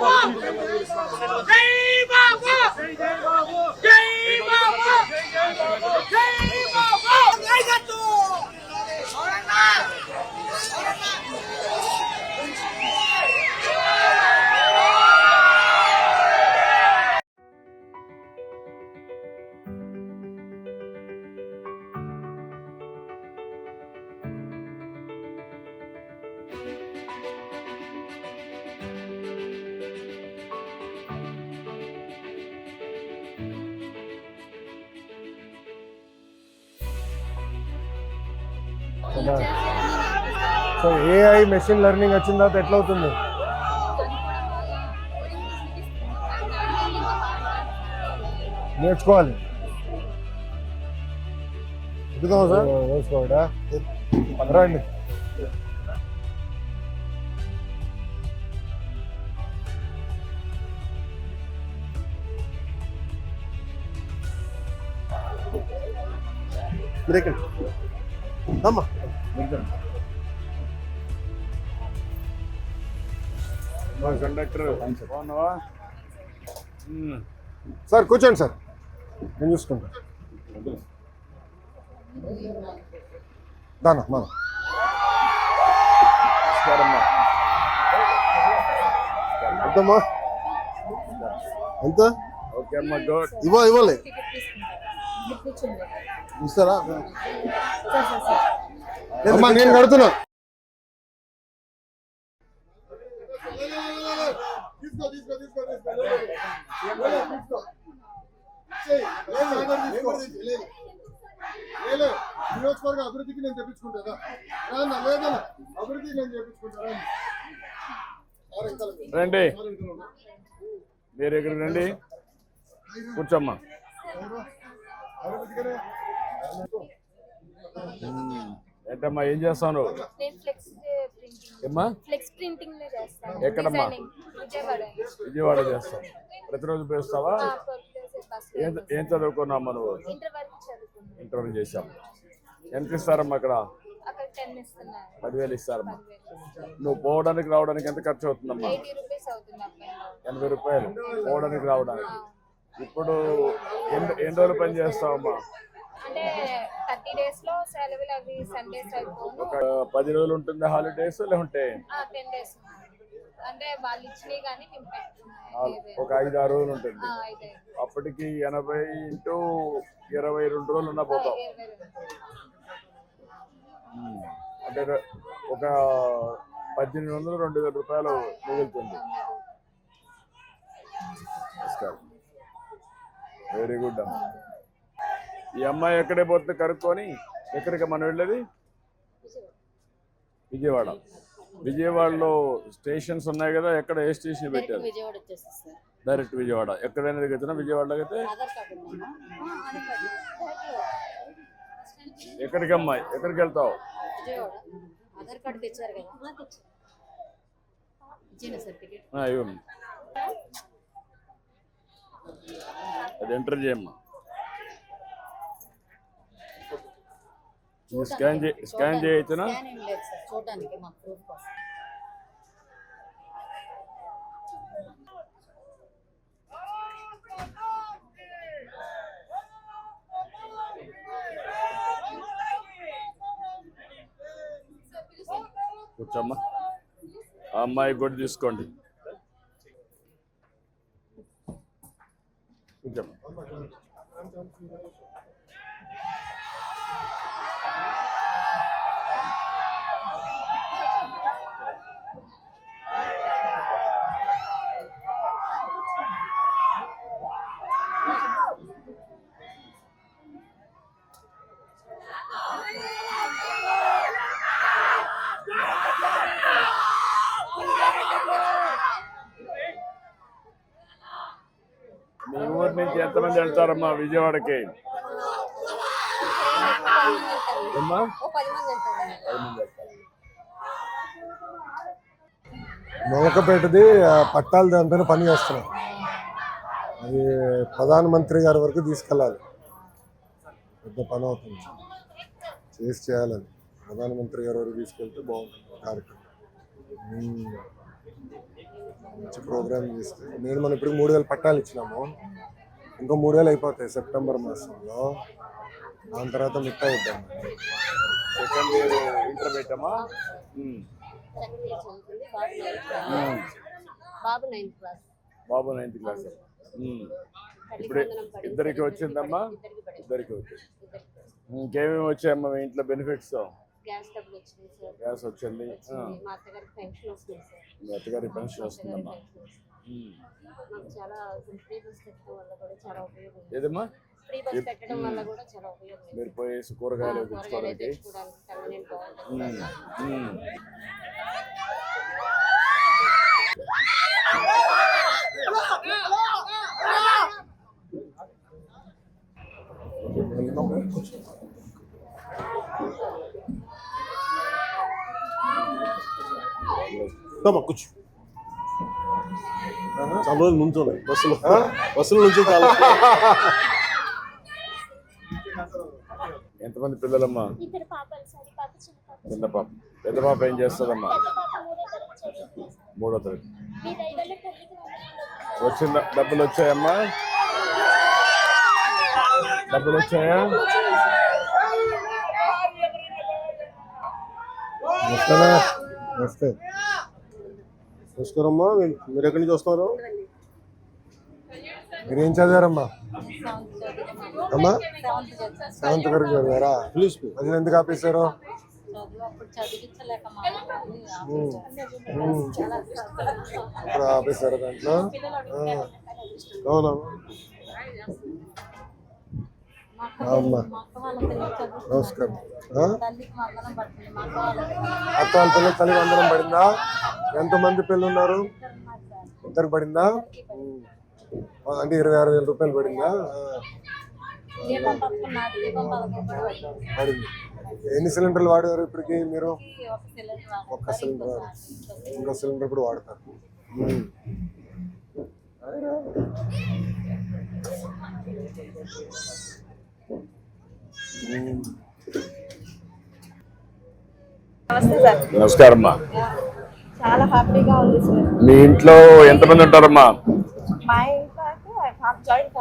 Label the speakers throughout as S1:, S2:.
S1: 光们人 so AI machine learning వచ్చిన తర్వాత ఎట్లా అవుతుంది నేర్చుకోవాలి సార్? నేర్చుకోవడా రండి.
S2: బ్రేక్ అమ్మా.
S3: Conductor
S1: sir. కూర్చోండి సార్. నేను చూసుకుంటా. దానా మన
S2: ఎంతమ్మా ఎంత?
S3: ఓకే అమ్మా గుడ్.
S2: ఇవ్వ ఇవ్వాలి. ఇస్తారా?
S1: అమ్మా నేను కడుతున్నా.
S2: నియోజకవర్గ అభివృద్ధికి నేను తెప్పించుకుంటారా రాన్న లేదన్న అభివృద్ధికి నేను చేపించుకుంటారా
S3: రండి. మీరు ఇక్కడ రండి. కూర్చోమ్మా. ఏంటమ్మా ఏం చేస్తాను. ఎక్కడమ్మా?
S4: విజయవాడ.
S3: చేస్తాం ప్రతిరోజు పేస్తావా ఏం చదువుకున్నామ్మా నువ్వు? ఇంటర్వ్యూ చేశాం ఎంత ఇస్తారమ్మా అక్కడ? పదివేలు ఇస్తారమ్మా. నువ్వు పోవడానికి రావడానికి ఎంత ఖర్చు అవుతుందమ్మా? ఎనభై రూపాయలు పోవడానికి రావడానికి. ఇప్పుడు ఎన్ని రోజులు పని చేస్తావమ్మా?
S4: అంటే థర్టీ డేస్లో సెలవులు అవి సండేస్ అయిపోను.
S3: ఒక పది రోజులు ఉంటుంది హాలిడేస్ లేకుంటే
S4: టెన్ డేస్ అంటే వాళ్ళు ఇచ్చినవి కానీ మేము పెట్టుకున్నాం
S3: నాలుగు- ఒక ఐదు ఆరు రోజులు ఉంటుంది.
S4: అయితే
S3: అప్పటికి ఎనభై ఇంటూ ఇరవై రెండు రోజులు ఉన్నా పోతాం.
S4: ఇరవై రెండు
S3: ఉమ్. అంటే ర- ఒక పద్దెనిమిది వందలు రెండు వేల రూపాయలు మిగులుతుంది. వెరీ గుడ్ అమ్మ. ఈ అమ్మాయి ఎక్కడే పోతుంది కనుక్కొని ఎక్కడికి మనం వెళ్ళేది? విజయవాడ. విజయవాడలో స్టేషన్స్ ఉన్నాయి కదా ఎక్కడ ఏ స్టేషన్ పెట్టారు? డైరెక్ట్ విజయవాడ. ఎక్కడైనా దిగుతున్నా విజయవాడలో అయితే? ఎక్కడికి అమ్మాయి? ఎక్కడికి వెళ్తావు? అది ఎంటర్ చేయమ్మా. స్కాన్ చే స్కాన్ చేయొచ్చునా
S5: చూడడానికి మా ప్రూఫ్ కోసం.
S3: కూర్చోమ్మా. ఆ అమ్మాయి కూడా తీసుకోండి కూర్చోమ్మా మీ ఊరి నుంచి ఎంతమంది వెళ్తారమ్మా విజయవాడకి?
S1: నొలకపేటది పట్టాలు దానిపైన పని చేస్తున్నాం. అది ప్రధానమంత్రి గారి వరకు తీసుకెళ్ళాలి. పెద్ద పని అవుతుంది. చేసి చేయాలి అది ప్రధానమంత్రి గారి వరకు తీసుకెళ్తే బాగుంటుంది కార్యక్రమం. మంచి ప్రోగ్రామ్ చేస్తే. నేను మనం ఇప్పుడు మూడు వేలు పట్టాలు ఇచ్చినాము. ఇంకో మూడు వేలు అయిపోతాయి సెప్టెంబర్ మాసంలో. దాని తర్వాత మిగతా ఇద్దాం
S3: సెకండ్ ఇయర్ ఇంటర్ పెట్టామా ఉమ్.
S5: సెకండ్ ఇయర్ చదువుతుంది బాబు నైన్త్ క్లాస్.
S3: ఇప్పుడు. ఇద్దరికి వచ్చిందమ్మా?
S5: ఇద్దరికి
S3: వచ్చింది. ఇంకేమేమి వచ్చాయమ్మా మీ ఇంట్లో బెనిఫిట్స్?
S5: గ్యాస్ డబ్బులు వచ్చింది. మా
S3: అత్తగారి పెన్షన్ వస్తుందమ్మా.
S5: అత్తగారికి పెన్షన్ వస్తుంది.
S3: ఉమ్.
S5: మాకు చాలా ఫ్రీ బస్ పెట్టడం వల్ల కూడా చాలా ఉపయోగం ఉంది.
S3: ఏదమ్మా
S5: ఫ్రీ బస్ పెట్టడం వల్ల కూడా చాలా ఉపయోగం ఉంది.
S3: మీరు పోయేసి కూరగాయలు
S5: కూరగాయలు
S3: తెచ్చుకోవడానికి
S5: తెచ్చుకోవడానికి కన్వీనియంట్
S6: చాలా రోజులు నుంచోలే. బస్సులో. బస్సులో నుంచి చాలా.
S3: ఎంతమంది పిల్లలమ్మా?
S7: ఇద్దరు పాపలు సార్ ఈ పాప చిన్న పాప.
S3: పెద్ద పాప ఏం చేస్తుందమ్మా?
S7: మూడో తరగతి.
S3: వచ్చిన డబ్బులు వచ్చాయమ్మా? డబ్బులు వచ్చాయా?
S1: వస్తానా వస్తే
S6: నమస్కారం అమ్మా మీరు మీరు ఎక్కడి నుంచి వస్తున్నారు?
S1: మీరు ఏం చదివారమ్మా? అమ్మా? సెవెంత్ వరకు చదివారా?
S6: ప్లీజ్
S1: అది ఎందుకు ఆపేశారు?
S5: చదువు అప్పుడు చదివించలేక అమ్మా
S1: నమస్కారం. ఆ?
S5: అక్క వాళ్ళ
S1: పిల్లలు తల్లి వందనం పడిందా? ఎంతమంది పిల్లలు ఉన్నారు? ఇద్దరు పడిందా? అంటే ఇరవై ఆరు వేల రూపాయలు పడిందా?
S5: పడింది.
S1: ఎన్ని సిలిండర్లు వాడారు ఇప్పటికి మీరు?
S5: ఒక సిలిండర్
S1: ఒక్క సిలిండర్. ఇంకో సిలిండర్ కూడా వాడతారు. Thank you.
S8: నమస్తే సార్.
S3: నమస్కారం అమ్మా
S8: చాలా హ్యాపీగా ఉంది సార్.
S3: మీ ఇంట్లో ఎంతమంది ఉంటారమ్మా
S8: మా ఇంట్లో అయితే joint family sir
S3: joint family ఎంతమంది మొత్తం
S8: అత్తయ్య గారు ఇద్దరు తోటి కోడళ్ళు
S3: ఉమ్.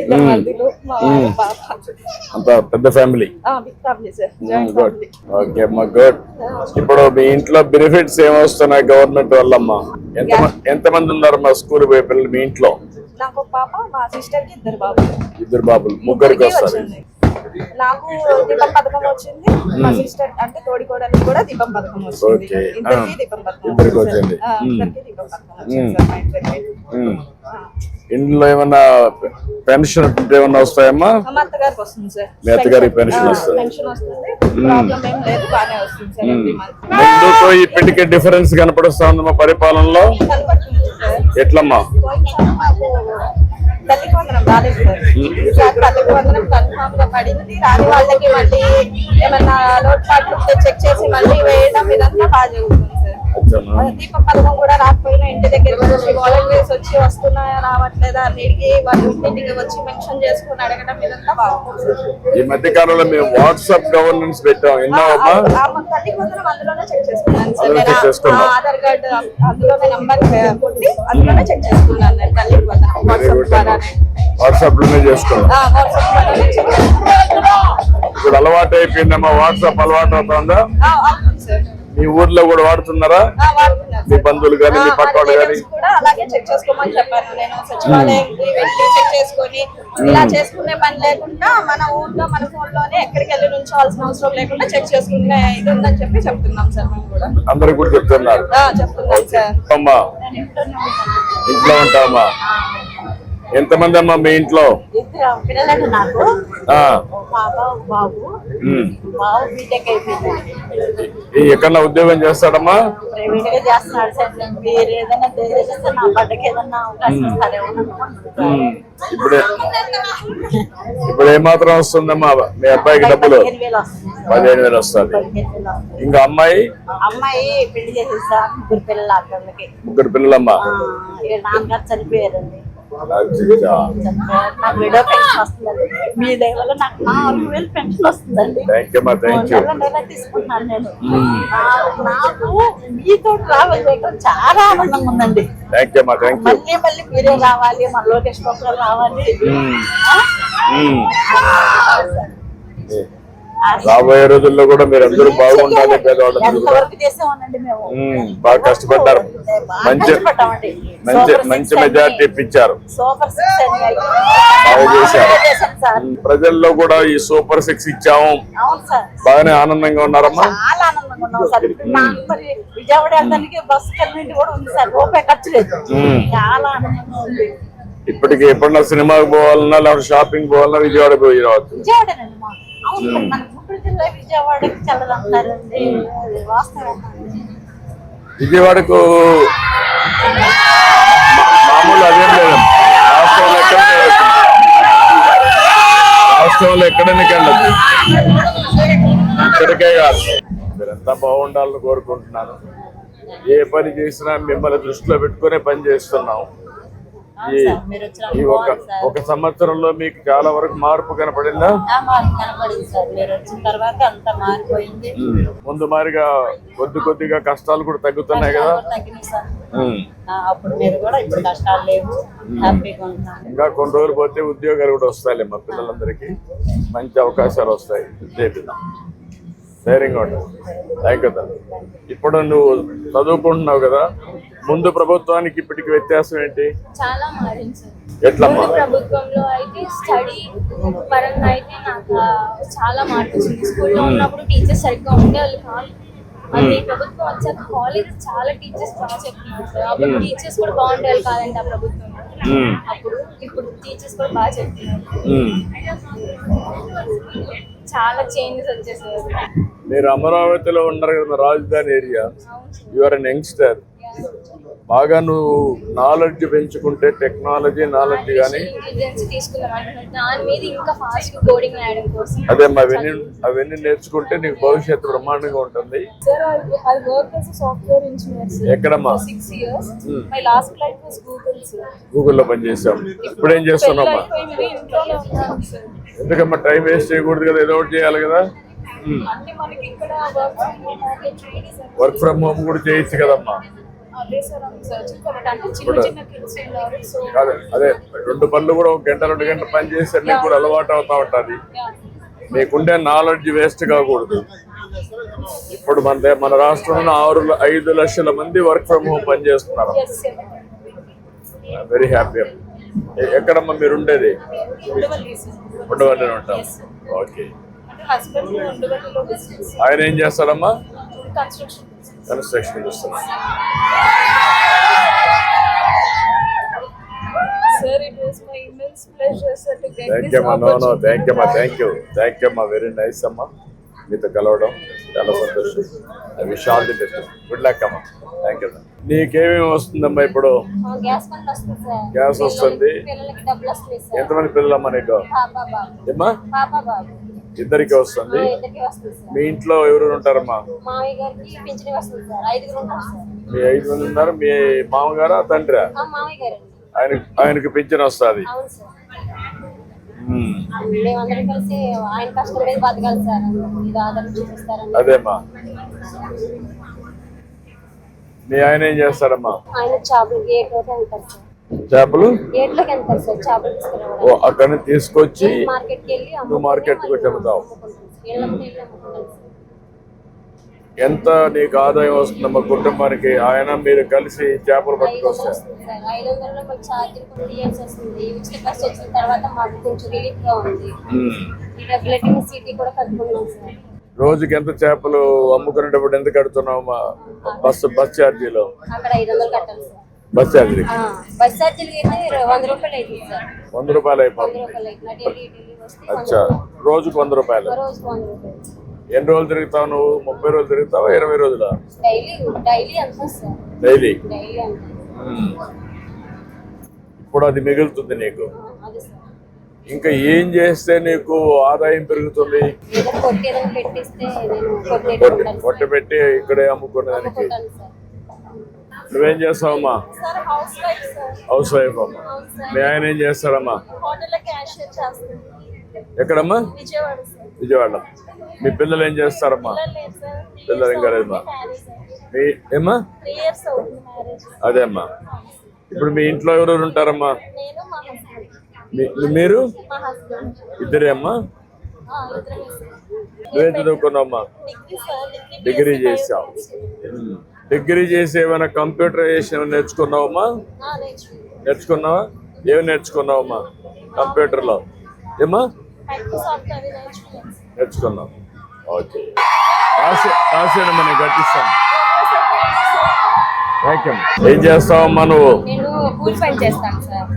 S8: ఇద్దరు మరుదులు మా వారి పాప.
S3: అంత పెద్ద family?
S8: Family joint family.
S3: Okay అమ్మా గుడ్ ఇప్పుడు మీ ఇంట్లో బెనిఫిట్స్ ఏమొస్తున్నాయి గవర్నమెంట్ వల్ల అమ్మా ఎంత ఎంతమంది ఉన్నారమ్మా స్కూల్ పోయే పిల్లలు మీ ఇంట్లో?
S8: ఇద్దరు బాబు
S3: ఇద్దరు బాబులు ముగ్గురికి వస్తారు.
S8: నాకు దీపం పథకం వచ్చింది మా సిస్టర్ అంటే కూడా దీపం పథకం వచ్చింది. ఇద్దరికి. దీపం పథకం
S3: ఇద్దరికి
S8: వచ్చింది
S3: వచ్చింది.
S8: సార్. ఆ,
S3: మ్మ్.
S8: ఇద్దరికి దీపం పథకం వచ్చింది సార్ మా ఇద్దరికి
S3: ఉమ్.
S8: ఆ.
S3: ఇంట్లో ఏమన్నా పెన్షన్ ఏమన్నా వస్తాయమ్మా
S8: మా అత్తగారికి వస్తుంది సార్
S3: మీ అత్తగారికి పెన్షన్ వస్తుంది.
S8: పెన్షన్ వస్తుంది ప్రాబ్లం ఏం లేదు బాగానే వస్తుంది సార్ ఎవ్రీ మంత్
S3: ముందుకు ఇప్పటికే డిఫరెన్స్ కనపడుస్తుందమ్మా పరిపాలనలో
S8: కనపడుతుంది సార్
S3: ఎట్లమ్మా
S8: మాకు తల్లికి వందనం రాలేదు సార్. ఈసారి తల్లికి వందనం కన్ఫామ్గా పడింది. రాని వాళ్ళకి మళ్ళీ ఏమన్నా లోటుపాట్లు ఉంటే చెక్ చేసి మళ్ళీ వేయడం ఇదంతా బాగా జరుగుతుంది. పథకం కూడా రాకపోయినా ఇంటి వచ్చి వాలంటీర్స్ వచ్చి రావట్లేదా అన్నిటికీ వాళ్ళు ఇంటికి వచ్చి మెన్షన్ చేసుకుని అడగడం ఇదంతా బాగుంటుంది. సార్
S3: ఈ మధ్య కాలంలో మేము వాట్సాప్ గవర్నెన్స్ పెట్టాం. విన్నావమ్మా
S8: అందులోనే చెక్ చేసుకున్నాను ఆధార్ కార్డు అందులోనే నంబర్ కొట్టి అందులోనే చెక్ చేసుకున్నాను నేను
S3: వెరీ
S8: వాట్సాప్ ద్వారానే.
S3: వాట్సాప్లోనే చేసుకున్నాం.
S8: వాట్సాప్ ద్వారానే
S3: ఇప్పుడు అలవాటు అయిపోయిందమ్మా. వాట్సాప్ అలవాటు అవుతుందా? మీ ఊర్లో కూడా వాడుతున్నారా? మీ. బంధువులు కానీ మీ పక్క వాళ్ళు కానీ
S8: అలాగే చెక్ చేసుకోమని చెప్పాను నేను. సచివాలయంకి వెళ్ళి చెక్ చేసుకొని ఇలా చేసుకునే పని లేకుండా మన ఊర్లో మన ఫోన్లోనే ఎక్కడికి వెళ్ళి అవసరం లేకుండా చెక్ చేసుకునే ఇది ఉందని చెప్పి చెప్తున్నాం సార్ మేము కూడా.
S3: అందరు కూడా చెప్తున్నారు.
S8: చెప్తున్నాం సార్.
S3: అమ్మా. ఇంట్లో ఉంటామా? ఎంతమంది అమ్మా మీ ఇంట్లో?
S5: పిల్లలు నాకు. బాబు.
S3: ఎక్కడన్నా ఉద్యోగం చేస్తాడమ్మా. ఇప్పుడే ఇప్పుడు. ఏమాత్రం వస్తుందమ్మా? మీ అబ్బాయికి డబ్బులు.
S5: పదిహేను వేలు వస్తుంది.
S3: ఇంకా అమ్మాయి?
S5: అమ్మాయి పెళ్ళి చేసేసా ముగ్గురు పిల్లలు
S3: ముగ్గురు పిల్లలమ్మా?
S5: నాన్నగారు చనిపోయారండి. నాకు విడో పెన్షన్ వస్తుందండి మీ వల్ల నాకు నాలుగు వేలు పెన్షన్ వస్తుందండి నెల తీసుకుంటున్నాను నేను నాకు మీతో ట్రావెల్ చేయడం చాలా ఆనందంగా ఉందండి మళ్ళీ మళ్ళీ మీరే రావాలి మన లోకేష్ బాబు రావాలి. ఆ,
S3: రాబోయే రోజుల్లో కూడా మీరు అందరూ బాగుండాలి ఉమ్, బాగా కష్టపడ్డారు. మంచి. మంచి మంచి మెజారిటీ ఇప్పించారు. బాగా చేశారు. ప్రజల్లో కూడా ఈ సూపర్ సిక్స్ ఇచ్చాము. బాగానే ఆనందంగా ఉన్నారమ్మా.
S5: చాలా ఆనందంగా ఉన్నాం సార్ ఇప్పుడు నాకు మరి విజయవాడ వెళ్ళడానికి బస్సు కన్వీనెంట్ కూడా ఉంది సార్ రూపాయి ఖర్చు లేదు.
S3: మ్మ్.
S5: చాలా ఆనందంగా ఉంది.
S3: ఇప్పటికి ఎప్పుడన్నా సినిమాకి పోవాలన్నా లేకపోతే షాపింగ్ పోవాలన్నా విజయవాడ పోయి రావచ్చు.
S5: మన గుంటూరు జిల్లా విజయవాడకి చల్లదంటారండి. అది వాస్తవం
S3: విజయవాడకు మా- మామూలు అదేం లేదు. రాష్ట్రంలో ఎక్కడ రాష్ట్రంలో ఎక్కడైనా వెళ్ళదు ఇక్కడికే కాదు. మీరంతా బాగుండాలని కోరుకుంటున్నాను. ఏ పని చేసినా మిమ్మల్ని దృష్టిలో పెట్టుకునే పని చేస్తున్నాం. ఈ ఈ ఒక. ఒక సంవత్సరంలో మీకు చాలా వరకు మార్పు కనపడిందా? ముందు మారిగా కొద్ది కొద్దిగా కష్టాలు కూడా తగ్గుతున్నాయి కదా? ఇంకా కొన్ని రోజులు పోతే ఉద్యోగాలు కూడా వస్తాయి మా పిల్లలందరికీ. మంచి అవకాశాలు వస్తాయి. చేపిద్దాం ధైర్యంగా ఉండు థ్యాంక్ యూ. ఇప్పుడు నువ్వు చదువుకుంటున్నావు కదా? ముందు ప్రభుత్వానికి ఇప్పటికి వ్యత్యాసం ఏంటి?
S4: చాలా మారింది సార్. ముందు ప్రభుత్వంలో అయితే స్టడీ పరంగా అయితే నాకు చాలా మార్పు వచ్చింది. స్కూల్లో ఉన్నప్పుడు టీచర్స్ సరిగ్గా ఉండేవాళ్ళు కాదు. అది ప్రభుత్వం వచ్చాక కాలేజ్ చాలా టీచర్స్ బాగా చెప్తున్నారు సార్ అప్పుడు టీచర్స్ కూడా బాగుండేవాళ్ళు కాదండి ఆ ప్రభుత్వంలో
S3: మ్మ్.
S4: అప్పుడు ఇప్పుడు టీచర్స్ కూడా బాగా చెప్తున్నారు. చాలా చేంజెస్ వచ్చేసాయి.
S3: మీరు అమరావతిలో ఉన్నారు కదా రాజధాని area. You are an youngster బాగా నువ్వు నాలెడ్జ్ పెంచుకుంటే టెక్నాలజీ నాలెడ్జ్ కానీ అదే అవన్నీ అవన్నీ నేర్చుకుంటే నీకు భవిష్యత్తు బ్రహ్మాండంగా ఉంటుంది. ఎక్కడమ్మా? గూగుల్లో పనిచేసాం ఇప్పుడు ఏం
S4: సార్
S3: ఎందుకమ్మా టైం వేస్ట్ చేయకూడదు కదా ఏదో ఒకటి చేయాలి కదా?
S4: వర్క్ ఫ్రమ్
S3: హోమ్ కూడా చేయొచ్చు కదమ్మా.
S4: అదే
S3: అదే రెండు పనులు కూడా ఒక గంట రెండు గంటలు పని చేస్తే నీకు కూడా అలవాటు అవుతా ఉంటుంది. మీకుండే నాలెడ్జ్ వేస్ట్ కాకూడదు. ఇప్పుడు మన మన రాష్ట్రంలో ఆరు ఐదు లక్షల మంది వర్క్ ఫ్రమ్ హోమ్ పని చేస్తున్నారు. వెరీ హ్యాపీ ఎక్కడమ్మా మీరు ఉండేది?
S4: ఉండవల్లి
S3: ఉంటాం. ఓకే ఆయన ఏం చేస్తాడమ్మా
S4: construction
S3: construction
S4: get
S3: thank you అమ్మా నో నో థ్యాంక్ యూ అమ్మా థ్యాంక్ యూ థ్యాంక్ యూ అమ్మా వెరీ నైస్ అమ్మా మీతో కలవడం చాలా సంతోషం. I wish all the best good luck అమ్మా థ్యాంక్ యూ నీకేమేమి వస్తుందమ్మా ఇప్పుడు?
S4: గ్యాస్ వస్తుంది
S3: ఎంతమంది పిల్లలమ్మా నీకు? ఏమ్మా? ఇద్దరికి వస్తుంది. మీ ఇంట్లో ఎవరు ఉంటారమ్మా? మీ ఐదు మంది ఉన్నారు. మీ మామగారా తండ్రా? ఆయన ఆయనకి పింఛన్ వస్తుంది. అదేమ్మా. మీ ఆయన ఏం చేస్తారమ్మా
S4: ఆయన చేపలు?
S3: అక్కడి నుంచి తీసుకొచ్చి నువ్వు
S4: వెళ్ళి అమ్ముకుంటారు సార్.
S3: ఎంత నీకు ఆదాయం వస్తుందమ్మా కుటుంబానికి? ఆయన మీరు కలిసి చేపలు పట్టుకొస్తారు
S4: వస్తుంది వస్తుంది.
S3: రోజుకి ఎంత చేపలు అమ్ముకునేటప్పుడు ఎంత కడుతున్నావు మా బస్సు బస్ ఛార్జీలో బస్ ఛార్జీ
S4: ఆ, బస్ అయితే వంద రూపాయలు అవుతుంది సార్.
S3: వంద రూపాయలు అయిపోతుంది అచ్చా. రోజుకు వంద రూపాయలు. ఎన్ని రోజులు తిరుగుతావు నువ్వు? ముప్పై రోజులు తిరుగుతావా ఇరవై రోజుల?
S4: డైలీ డైలీ అంతా సార్.
S3: డైలీ?
S4: డైలీ అంతా.
S3: ఇప్పుడు అది మిగులుతుంది నీకు.
S4: అది సార్.
S3: ఇంకా ఏం చేస్తే నీకు ఆదాయం పెరుగుతుంది?
S4: కొట్టి
S3: పెట్టి ఇక్కడే అమ్ముకునేదానికి.
S4: అమ్ముకుంటాను సార్.
S3: నువ్వేం చేస్తావమ్మా?
S4: House wife sir
S3: house wife అమ్మా మీ ఆయన ఏం చేస్తాడమ్మా
S4: చేస్తాను
S3: ఎక్కడమ్మా?
S4: విజయవాడ
S3: మీ పిల్లలు ఏం చేస్తారమ్మా?
S4: పిల్లలు లేదు సార్
S3: పిల్లలు ఇంకా లేదమ్మా
S4: మ్యారేజ్
S3: మీ. ఏమ్మా? అదే అమ్మా. ఇప్పుడు మీ ఇంట్లో ఎవరెవరు ఉంటారమ్మా? మీరు? ఇద్దరే అమ్మా? నువ్వేం చదువుకున్నావమ్మా?
S4: డిగ్రీ
S3: చేసావు. డిగ్రీ చేసి ఏమైనా కంప్యూటరైజేషన్ నేర్చుకున్నావమ్మా? నేర్చుకున్నావా? ఏమి నేర్చుకున్నావమ్మా కంప్యూటర్లో?
S4: నేర్చుకున్నాను.
S3: నేర్చుకున్నావు. ఓకే. రాసి రాసేయడమ్మా నేను కట్టిస్తాను ఏం చేస్తావమ్మా నువ్వు?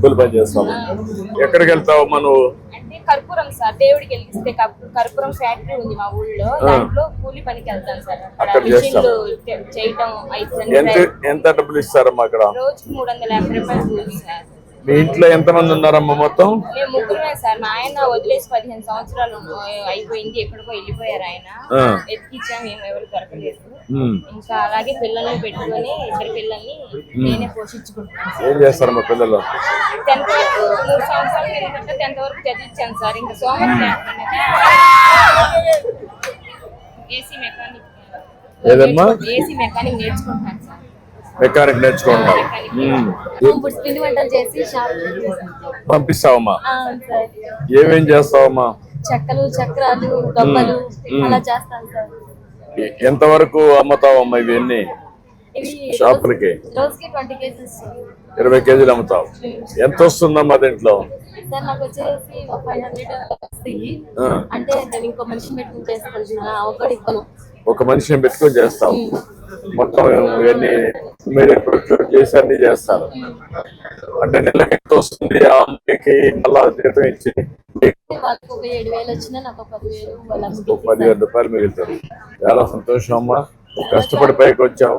S4: కూలి పని
S3: చేస్తావు? ఎక్కడికి వెళ్తావమ్మా నువ్వు?
S4: కర్పూరం సార్ దేవుడికి వెలిగిస్తే కర్పూ- కర్పూరం ఫ్యాక్టరీ ఉంది మా ఊళ్ళో. దాంట్లో కూలి పనికి వెళ్తాను సార్.
S3: అక్కడ
S4: మిషన్లు చేయటం
S3: ఎంత డబ్బులు ఇస్తారమ్మా అక్కడ?
S4: రోజుకి మూడు వందల యాభై రూపాయలు కూలి సార్.
S3: మీ ఇంట్లో ఎంతమంది ఉన్నారమ్మా మొత్తం?
S4: మేము ముగ్గురమే సార్. మా ఆయన వదిలేసి పదిహేను సంవత్సరాలు అయిపోయింది ఎక్కడికో వెళ్ళిపోయారు ఆయన.
S3: ఆ.
S4: ఎత్తిచ్చాం మేము ఎవరు దొరకలేదు. ఇంకా అలాగే పిల్లల్ని పెట్టుకొని ఇద్దరు పిల్లల్ని నేనే పోషించుకుంటున్నాను
S3: ఏం చేస్తారమ్మా పిల్లలు?
S4: టెన్త్ వరకు మూడు సంవత్సరాలు ఎందుకంటే టెన్త్ వరకు చదివించాను సార్. ఇంకా సోమవారం ఏసీ మెకానిక్.
S3: ఏదమ్మా?
S4: ఏసీ మెకానిక్ నేర్చుకుంటాను సార్.
S3: మెకానిక్ నేర్చుకుంటావు?
S4: షాప్
S3: పంపిస్తావమ్మా?
S4: సార్.
S3: ఏమేం చేస్తావమ్మా?
S4: చెక్కలు చక్రాలు గవ్వలు అలా చేస్తాను సార్.
S3: ఎ- ఎంతవరకు అమ్ముతావమ్మా ఇవన్నీ
S4: ఇవి
S3: షాపులకి? ఇరవై కేజీలు అమ్ముతావు. ఎంత వస్తుందమ్మా దీంట్లో.
S4: అంటే నేను ఇంకో మనిషిని పెట్టుకుని చేస్తాను
S3: ఒక మనిషిని పెట్టుకొని చేస్తాం మొత్తం ఇవన్నీ మీరు చేసి అన్ని చేస్తారు. అంటే నెల ఎంత వస్తుంది? ఆ అమ్మాయికి మళ్ళా జీతం ఇచ్చి
S4: వాళ్ళకి ఒక పదివేల
S3: రూపాయలు మిగులుతారు చాలా సంతోషం అమ్మా. కష్టపడి పైకి వచ్చావు.